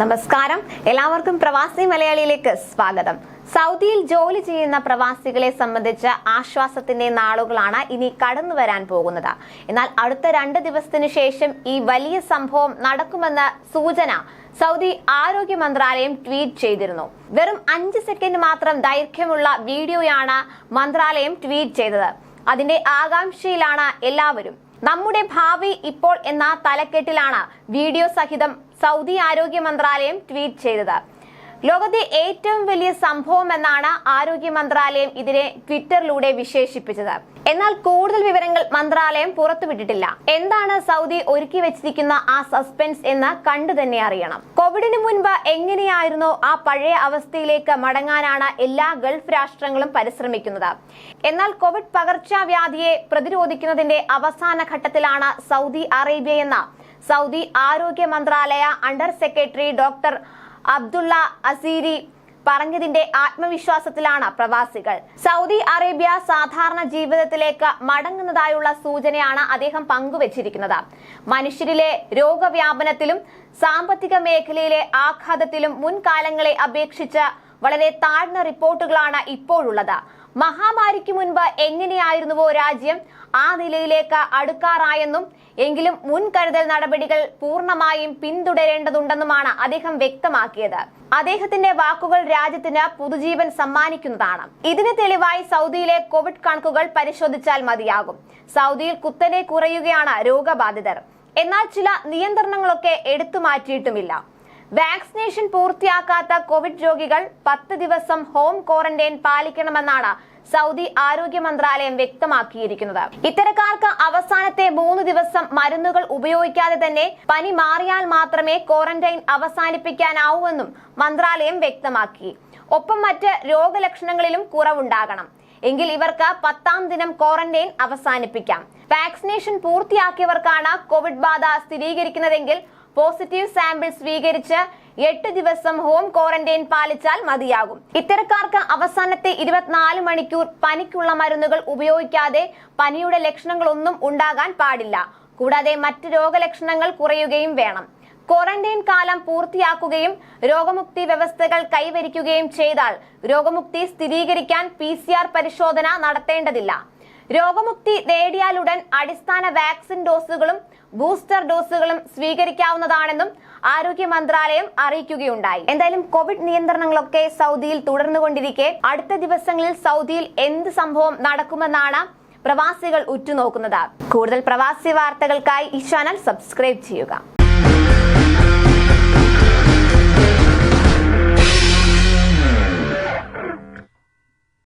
നമസ്കാരം. എല്ലാവർക്കും പ്രവാസി മലയാളിയിലേക്ക് സ്വാഗതം. സൗദിയിൽ ജോലി ചെയ്യുന്ന പ്രവാസികളെ സംബന്ധിച്ച ആശ്വാസത്തിന്റെ നാളുകളാണ് ഇനി കടന്നു വരാൻ പോകുന്നത്. എന്നാൽ അടുത്ത രണ്ട് ദിവസത്തിനു ശേഷം ഈ വലിയ സംഭവം നടക്കുമെന്ന സൂചന സൗദി ആരോഗ്യ മന്ത്രാലയം ട്വീറ്റ് ചെയ്തിരുന്നു. വെറും അഞ്ച് സെക്കൻഡ് മാത്രം ദൈർഘ്യമുള്ള വീഡിയോയാണ് മന്ത്രാലയം ട്വീറ്റ് ചെയ്തത്. അതിന്റെ ആകാംക്ഷയിലാണ് എല്ലാവരും നമ്മുടെ ഭാവി ഇപ്പോൾ എന്ന തലക്കെട്ടിലാണ് വീഡിയോ സഹിതം സൗദി ആരോഗ്യ മന്ത്രാലയം ട്വീറ്റ് ചെയ്തത്. ലോകത്തെ ഏറ്റവും വലിയ സംഭവം എന്നാണ് ആരോഗ്യ മന്ത്രാലയം ഇതിനെ ട്വിറ്ററിലൂടെ വിശേഷിപ്പിച്ചത്. എന്നാൽ കൂടുതൽ വിവരങ്ങൾ മന്ത്രാലയം പുറത്തുവിട്ടിട്ടില്ല. എന്താണ് സൗദി ഒരുക്കി വെച്ചിരിക്കുന്ന ആ സസ്പെൻസ് എന്ന് കണ്ടു തന്നെ അറിയണം. കോവിഡിന് മുൻപ് എങ്ങനെയായിരുന്നു ആ പഴയ അവസ്ഥയിലേക്ക് മടങ്ങാനാണ് എല്ലാ ഗൾഫ് രാഷ്ട്രങ്ങളും പരിശ്രമിക്കുന്നത്. എന്നാൽ കോവിഡ് പകർച്ചവ്യാധിയെ പ്രതിരോധിക്കുന്നതിന്റെ അവസാന ഘട്ടത്തിലാണ് സൗദി അറേബ്യ എന്ന സൗദി ആരോഗ്യ മന്ത്രാലയ under secretary doctor Abdullah Asiri പറഞ്ഞതിന്റെ ആത്മവിശ്വാസത്തിലാണ് പ്രവാസികൾ. സൗദി അറേബ്യ സാധാരണ ജീവിതത്തിലേക്ക് മടങ്ങുന്നതായുള്ള സൂചനയാണ് അദ്ദേഹം പങ്കുവച്ചിരിക്കുന്നത്. മനുഷ്യരിലെ രോഗവ്യാപനത്തിലും സാമ്പത്തിക മേഖലയിലെ ആഘാതത്തിലും മുൻകാലങ്ങളെ അപേക്ഷിച്ച് വളരെ താഴ്ന്ന റിപ്പോർട്ടുകളാണ് ഇപ്പോഴുള്ളത്. മഹാമാരിക്ക് മുൻപ് എങ്ങനെയായിരുന്നുവോ രാജ്യം? ആ നിലയിലേക്ക് അടുക്കാറായെന്നും എങ്കിലും മുൻകരുതൽ നടപടികൾ പൂർണമായും പിന്തുടരേണ്ടതുണ്ടെന്നുമാണ് അദ്ദേഹം വ്യക്തമാക്കിയത്. അദ്ദേഹത്തിന്റെ വാക്കുകൾ രാജ്യത്തിന് പുതുജീവൻ സമ്മാനിക്കുന്നതാണ്. ഇതിന് തെളിവായി സൗദിയിലെ കോവിഡ് കണക്കുകൾ പരിശോധിച്ചാൽ മതിയാകും. സൗദിയിൽ കുത്തനെ കുറയുകയാണ് രോഗബാധിതർ. എന്നാൽ ചില നിയന്ത്രണങ്ങളൊക്കെ എടുത്തു മാറ്റിയിട്ടുമില്ല. വാക്സിനേഷൻ പൂർത്തിയാക്കാത്ത കോവിഡ് രോഗികൾ പത്ത് ദിവസം ഹോം ക്വാറന്റൈൻ പാലിക്കണമെന്നാണ് സൗദി ആരോഗ്യ മന്ത്രാലയം വ്യക്തമാക്കിയിരിക്കുന്നത്. ഇത്തരക്കാർക്ക് അവസാനത്തെ മൂന്ന് ദിവസം മരുന്നുകൾ ഉപയോഗിക്കാതെ തന്നെ പനി മാറിയാൽ മാത്രമേ ക്വാറന്റൈൻ അവസാനിപ്പിക്കാനാവൂവെന്നും മന്ത്രാലയം വ്യക്തമാക്കി. ഒപ്പം മറ്റ് രോഗലക്ഷണങ്ങളിലും കുറവുണ്ടാകണം. എങ്കിൽ ഇവർക്ക് പത്താം ദിനം ക്വാറന്റൈൻ അവസാനിപ്പിക്കാം. വാക്സിനേഷൻ പൂർത്തിയാക്കിയവർക്കാണ് കോവിഡ് ബാധ സ്ഥിരീകരിക്കുന്നതെങ്കിൽ പോസിറ്റീവ് സാമ്പിൾ സ്വീകരിച്ച് എട്ട് ദിവസം ഹോം ക്വാറന്റൈൻ പാലിച്ചാൽ മതിയാകും. ഇത്തരക്കാർക്ക് അവസാനത്തെ ഇരുപത്തിനാല് മണിക്കൂർ പനിക്കുള്ള മരുന്നുകൾ ഉപയോഗിക്കാതെ പനിയുടെ ലക്ഷണങ്ങളൊന്നും ഉണ്ടാകാൻ പാടില്ല. കൂടാതെ മറ്റ് രോഗലക്ഷണങ്ങൾ കുറയുകയും വേണം. ക്വാറന്റൈൻ കാലം പൂർത്തിയാക്കുകയും രോഗമുക്തി വ്യവസ്ഥകൾ കൈവരിക്കുകയും ചെയ്താൽ രോഗമുക്തി സ്ഥിരീകരിക്കാൻ പി പരിശോധന നടത്തേണ്ടതില്ല. രോഗമുക്തി നേടിയാലുടൻ അടിസ്ഥാന വാക്സിൻ ഡോസുകളും ബൂസ്റ്റർ ഡോസുകളും സ്വീകരിക്കാവുന്നതാണെന്നും ആരോഗ്യ മന്ത്രാലയം അറിയിക്കുകയുണ്ടായി. എന്തായാലും കോവിഡ് നിയന്ത്രണങ്ങളൊക്കെ സൗദിയിൽ തുടർന്നുകൊണ്ടിരിക്കെ. അടുത്ത ദിവസങ്ങളിൽ സൗദിയിൽ എന്ത് സംഭവം നടക്കുമെന്നാണ് പ്രവാസികൾ ഉറ്റുനോക്കുന്നത്. കൂടുതൽ പ്രവാസി വാർത്തകൾക്കായി ഈ ചാനൽ സബ്സ്ക്രൈബ് ചെയ്യുക.